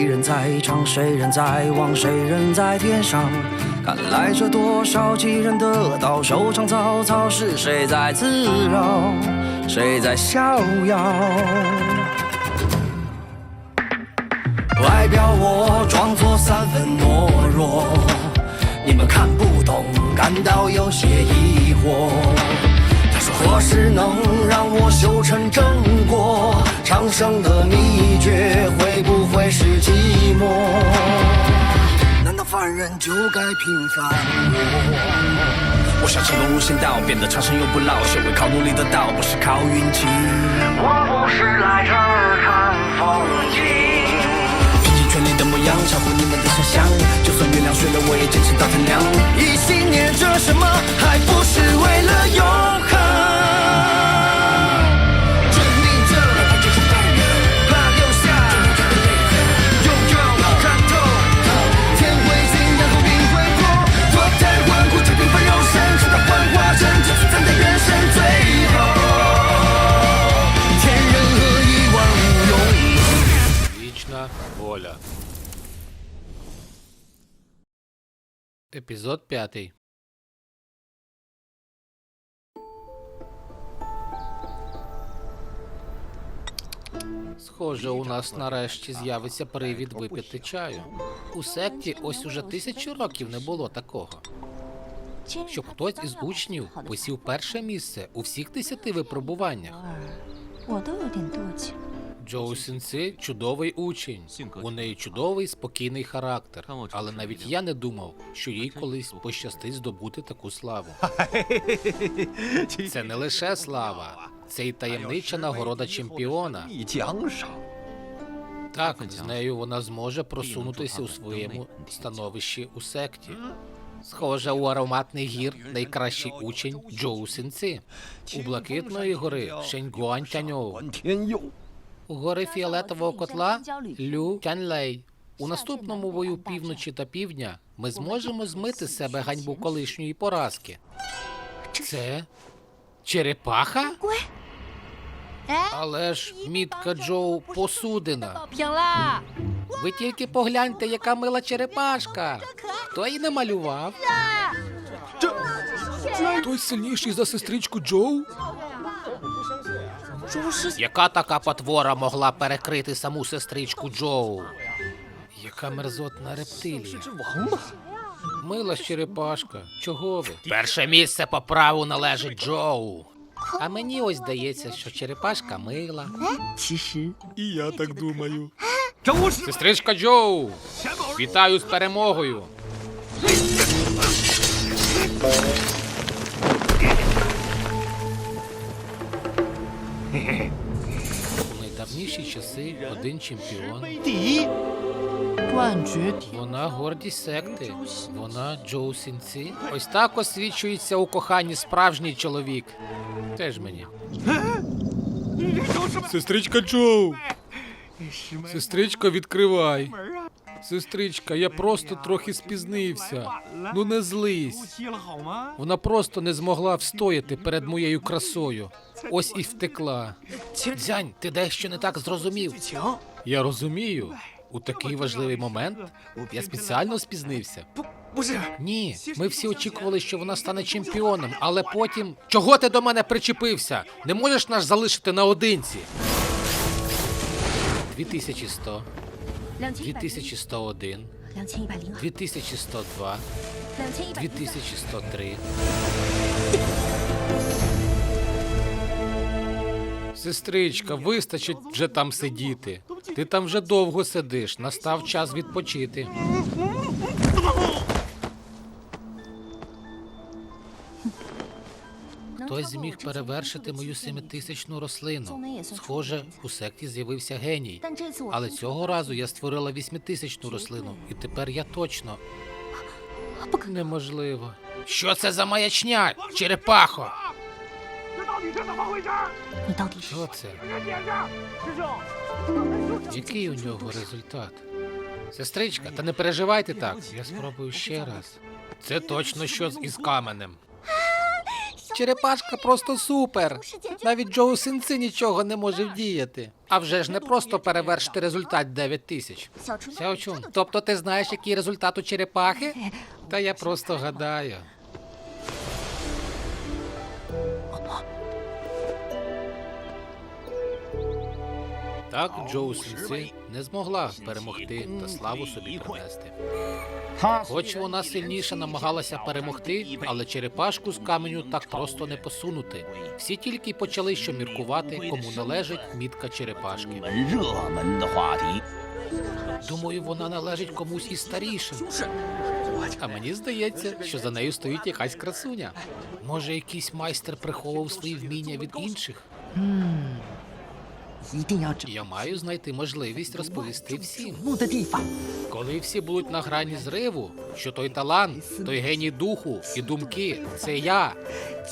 谁人在唱，谁人在望，谁人在天上？看来这多少几人得道，收场草草，是谁在自扰，谁在逍遥？外表我装作三分懦弱，你们看不懂，感到有些疑惑。他说何时能让我修成正果？长生的秘诀会不会是寂寞？难道凡人就该平凡我？我想成功无限道，变得长生又不老，学会靠努力得道，不是靠运气。我不是来这儿看风景。拼尽全力的模样，超乎你们的想象。就算月亮睡了，我也坚持到天亮。一心念着什么，还不是 Епізод п'ятий. Схоже, у нас нарешті з'явиться привід випити чаю. У секті ось уже тисячу років не було такого. Щоб хтось із учнів посів перше місце у всіх десяти випробуваннях. Джоу Сінці чудовий учень. У неї чудовий спокійний характер. Але навіть я не думав, що їй колись пощастить здобути таку славу. Це не лише слава, це й таємнича нагорода чемпіона. Так, з нею вона зможе просунутися у своєму становищі у секті. Схоже, у ароматний гір найкращий учень Джоу Сінці. У Блакитної гори Шеньгуан Тяньоу гори фіолетового котла Лю Тяньлей. У наступному бою півночі та півдня ми зможемо змити з себе ганьбу колишньої поразки. Це черепаха? Але ж мітка Джоу посудина. Ви тільки погляньте, яка мила черепашка. Хто її намалював? Той сильніший за сестричку Джоу? Яка така потвора могла перекрити саму сестричку Джоу? Яка мерзотна рептилія. Мила черепашка. Чого ви? Перше місце по праву належить Джоу. А мені ось здається, що черепашка мила. І я так думаю. Сестричка Джоу. Вітаю з перемогою. У найдавніші часи один чемпіон. Вона гордість секти. Вона Джоу Сінці. Ось так освічується у коханні справжній чоловік. Теж мені. Сестричка Джоу. Сестричко, відкривай. Сестричка, я просто трохи спізнився. Ну не злись. Вона просто не змогла встояти перед моєю красою. Ось і втекла. Дзянь, ти дещо не так зрозумів. Я розумію. У такий важливий момент я спеціально спізнився. Ні, ми всі очікували, що вона стане чемпіоном, але потім. Чого ти до мене причепився? Не можеш нас залишити наодинці? 2100. 2101, 2102 2102, 2103. Сестричка, вистачить вже там сидіти. Ти там вже довго сидиш, настав час відпочити. Хтось зміг перевершити мою семитисячну рослину. Схоже, у секті з'явився геній. Але цього разу я створила вісьмитисячну рослину, і тепер я точно неможливо. Що це за маячня? Черепахо? Що це? Який у нього результат? Сестричка, та не переживайте так. Я спробую ще раз. Це точно щось із каменем. Черепашка просто супер. Навіть Джоу Сенси нічого не може вдіяти. А вже ж не просто перевершити результат 9 тисяч. Сяочун, тобто ти знаєш, який результат у черепахи? Та я просто гадаю. Так Джоу Сінси не змогла перемогти та славу собі принести. Хоч вона сильніше намагалася перемогти, але черепашку з каменю так просто не посунути. Всі тільки почали що міркувати, кому належить мітка черепашки. Думаю, вона належить комусь і старішим. А мені здається, що за нею стоїть якась красуня. Може, якийсь майстер приховував свої вміння від інших. Я маю знайти можливість розповісти всім. Коли всі будуть на грані зриву, що той талант, той геній духу і думки це я.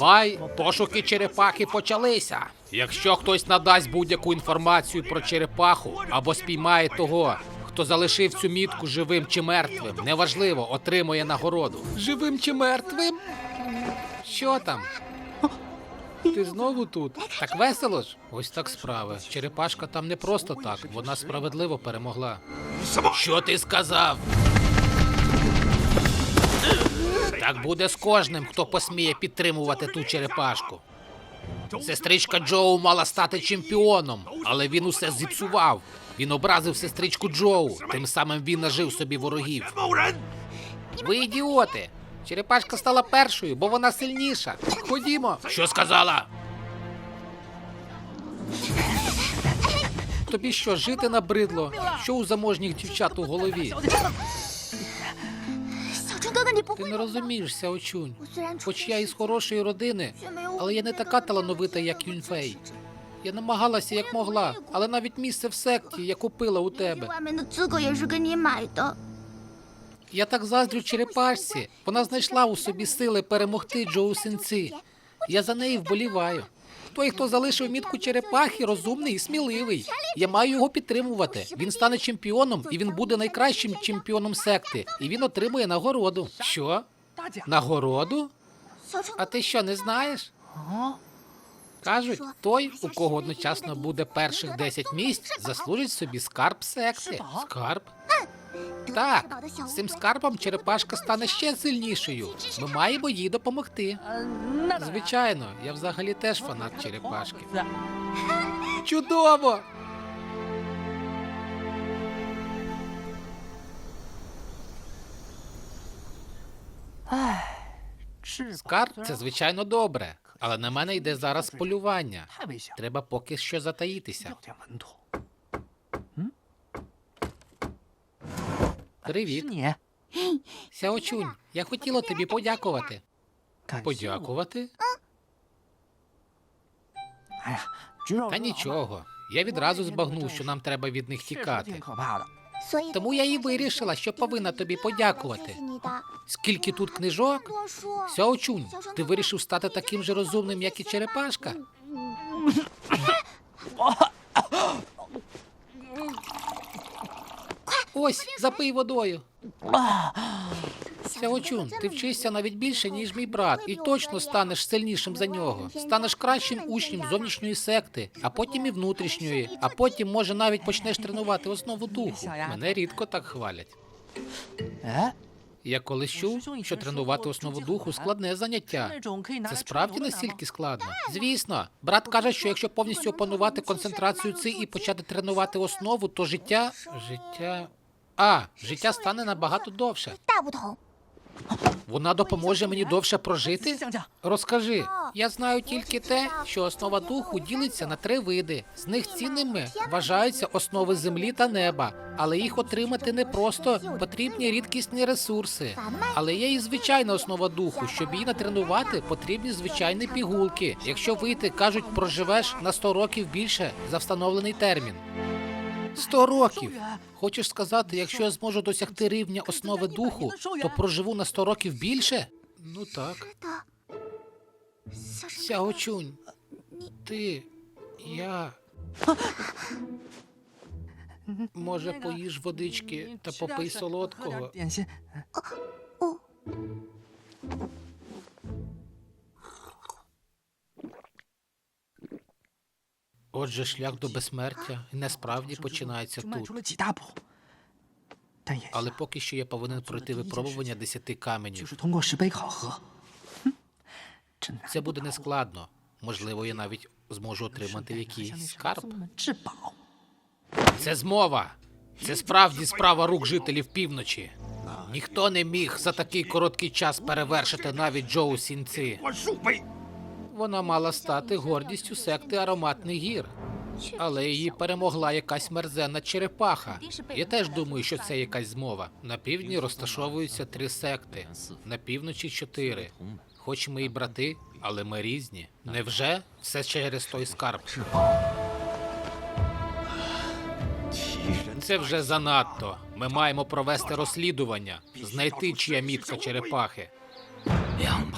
Бай, пошуки черепахи почалися. Якщо хтось надасть будь-яку інформацію про черепаху або спіймає того, хто залишив цю мітку живим чи мертвим, неважливо, отримує нагороду. Живим чи мертвим? Що там? Ти знову тут? Так весело ж? Ось так справи. Черепашка там не просто так, вона справедливо перемогла. Що ти сказав? Так буде з кожним, хто посміє підтримувати ту черепашку. Сестричка Джоу мала стати чемпіоном, але він усе зіпсував. Він образив сестричку Джоу, тим самим він нажив собі ворогів. Ви ідіоти! Черепашка стала першою, бо вона сильніша. Ходімо. Що сказала? Тобі що жити набридло? Що у заможніх дівчат у голові? Ти не розумієшся, очунь. Хоч я із хорошої родини, але я не така талановита, як Юньфей. Я намагалася як могла, але навіть місце в секті я купила у тебе. Я так заздрю черепашці. Вона знайшла у собі сили перемогти Джоу Синці. Я за неї вболіваю. Той, хто залишив мітку черепахи, розумний і сміливий. Я маю його підтримувати. Він стане чемпіоном, і він буде найкращим чемпіоном секти. І він отримує нагороду. Що? Нагороду? А ти що, не знаєш? Кажуть, той, у кого одночасно буде перших 10 місць, заслужить собі скарб секти. Скарб? Так, з цим скарбом черепашка стане ще сильнішою. Ми маємо їй допомогти. Звичайно, я взагалі теж фанат черепашки. Чудово! Скарб це звичайно добре, але на мене йде зараз полювання. Треба поки що затаїтися. Привіт. Сяочунь, я хотіла тобі подякувати. Подякувати? Та нічого. Я відразу збагнув, що нам треба від них тікати. Тому я і вирішила, що повинна тобі подякувати. Скільки тут книжок? Сяочунь, ти вирішив стати таким же розумним, як і черепашка. Ось, запий водою. Сяочун, ти вчишся навіть більше, ніж мій брат, і точно станеш сильнішим за нього. Станеш кращим учнем зовнішньої секти, а потім і внутрішньої, а потім, може, навіть почнеш тренувати основу духу. Мене рідко так хвалять. Я колись чув, що тренувати основу духу складне заняття. Це справді настільки складно. Звісно, брат каже, що якщо повністю опанувати концентрацію ци і почати тренувати основу, то життя життя а, життя стане набагато довше. Вона допоможе мені довше прожити? Розкажи, я знаю тільки те, що основа духу ділиться на три види. З них цінними вважаються основи землі та неба, але їх отримати не просто потрібні рідкісні ресурси. Але є і звичайна основа духу. Щоб її натренувати, потрібні звичайні пігулки. Якщо вийти, кажуть, проживеш на 100 років більше за встановлений термін. 100 років. Хочеш сказати, якщо я зможу досягти рівня основи духу, то проживу на 100 років більше? Ну так. 小春 Сяочунь, ти, я. Може, поїж водички та попий солодкого. Отже, шлях до безсмертя насправді починається тут. Але поки що я повинен пройти випробування десяти каменів. Це буде нескладно. Можливо, я навіть зможу отримати якийсь скарб. Це змова. Це справді справа рук жителів півночі. Ніхто не міг за такий короткий час перевершити навіть Джоу Сінці. Вона мала стати гордістю секти ароматних гір, але її перемогла якась мерзенна черепаха. Я теж думаю, що це якась змова. На півдні розташовуються три секти, на півночі чотири. Хоч ми і брати, але ми різні. Невже все через той скарб? Це вже занадто. Ми маємо провести розслідування, знайти чия мітка черепахи.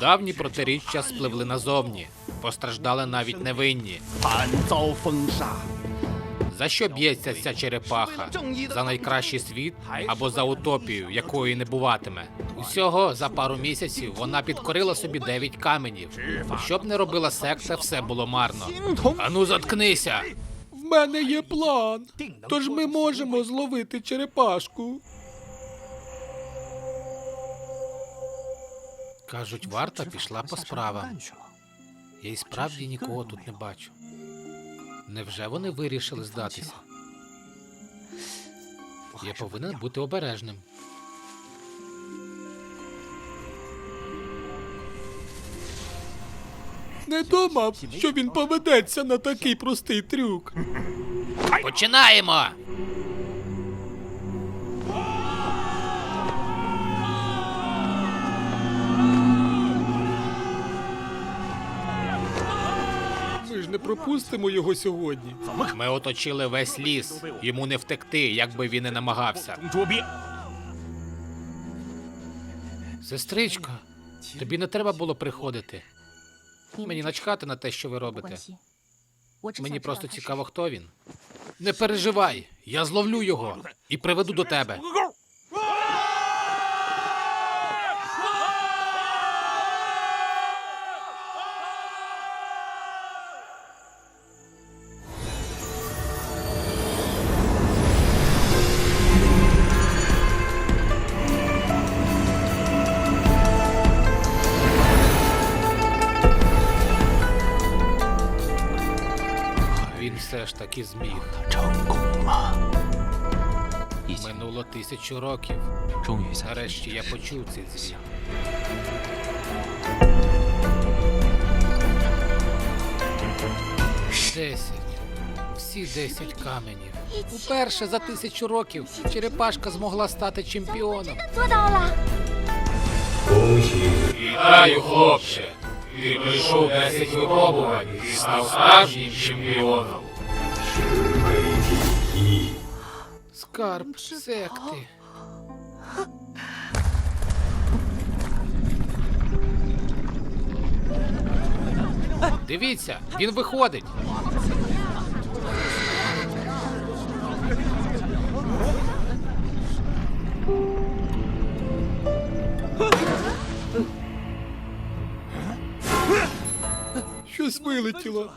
Давні протиріччя спливли назовні. Постраждали навіть невинні. За що б'ється ця черепаха? За найкращий світ або за утопію, якої не буватиме. Усього за пару місяців вона підкорила собі дев'ять каменів. Щоб не робила секса, все було марно. Ану, заткнися. В мене є план. Тож ми можемо зловити черепашку. Кажуть, варта пішла по справам. Я і справді нікого тут не бачу. Невже вони вирішили здатися? Я повинен бути обережним. Не думав, що він поведеться на такий простий трюк. Починаємо! не пропустимо його сьогодні. Ми оточили весь ліс. Йому не втекти, як би він і намагався. Сестричко, тобі не треба було приходити. Мені начхати на те, що ви робите. Мені просто цікаво, хто він. Не переживай, я зловлю його і приведу до тебе. і зміг. Минуло тисячу років. Нарешті я почув цей звіт. Десять. Всі десять каменів. Уперше за тисячу років черепашка змогла стати чемпіоном. Вітаю, хлопче! Ти пройшов 10 випробувань і став справжнім чемпіоном. Скарб секти. Дивіться, він виходить. Щось вилетіло.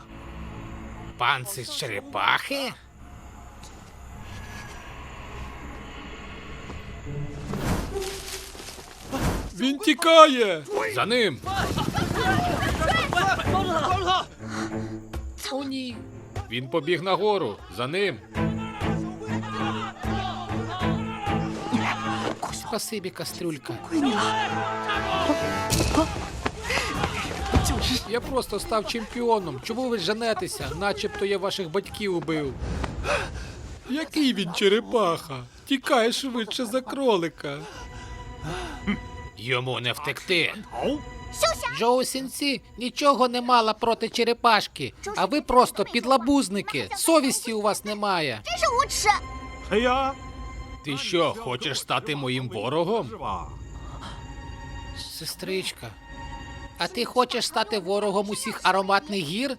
Панцир черепахи? Він тікає! За ним! О, ні. Він побіг нагору. За ним. Спасибі, кастрюлька. Я просто став чемпіоном. Чому ви женетеся? Начебто я ваших батьків убив. Який він черепаха? Тікає швидше за кролика. Йому не втекти. Джоу Сінці нічого не мала проти черепашки, а ви просто підлабузники. Совісті у вас немає. Ти що, хочеш стати моїм ворогом? Сестричка. А ти хочеш стати ворогом усіх ароматних гір?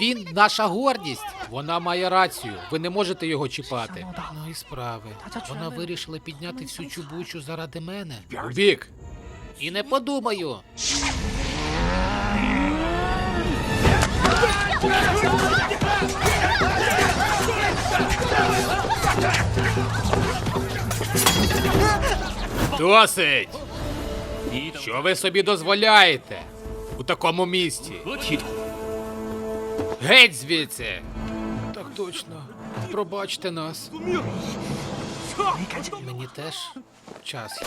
Він наша гордість. Вона має рацію. Ви не можете його чіпати. Ну і справи. Вона вирішила підняти всю чубучу заради мене. Бік! І не подумаю. Досить! Що ви собі дозволяєте у такому місті? Геть звідси! Так точно. Пробачте нас. Мені теж час.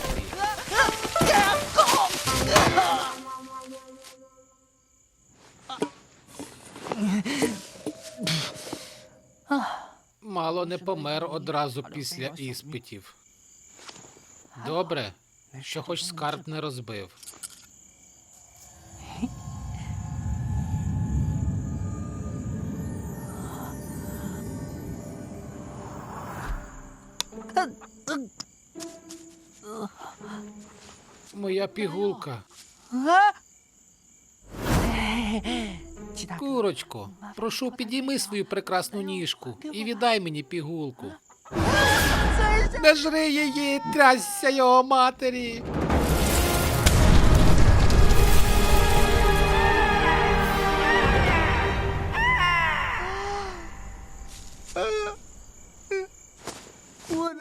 Мало не помер одразу після іспитів. Добре що хоч скарб не розбив. Моя пігулка. Курочко, прошу, підійми свою прекрасну ніжку і віддай мені пігулку. Не жри її, трясся його матері.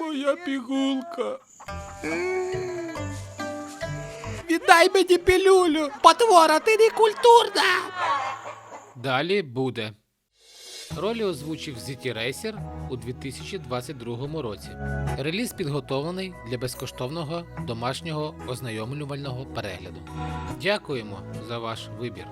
Моя пігулка. Віддай мені пілюлю! Потвора, ти не культурна! Далі буде. Ролі озвучив Зіті Рейсер у 2022 році. Реліз підготовлений для безкоштовного домашнього ознайомлювального перегляду. Дякуємо за ваш вибір.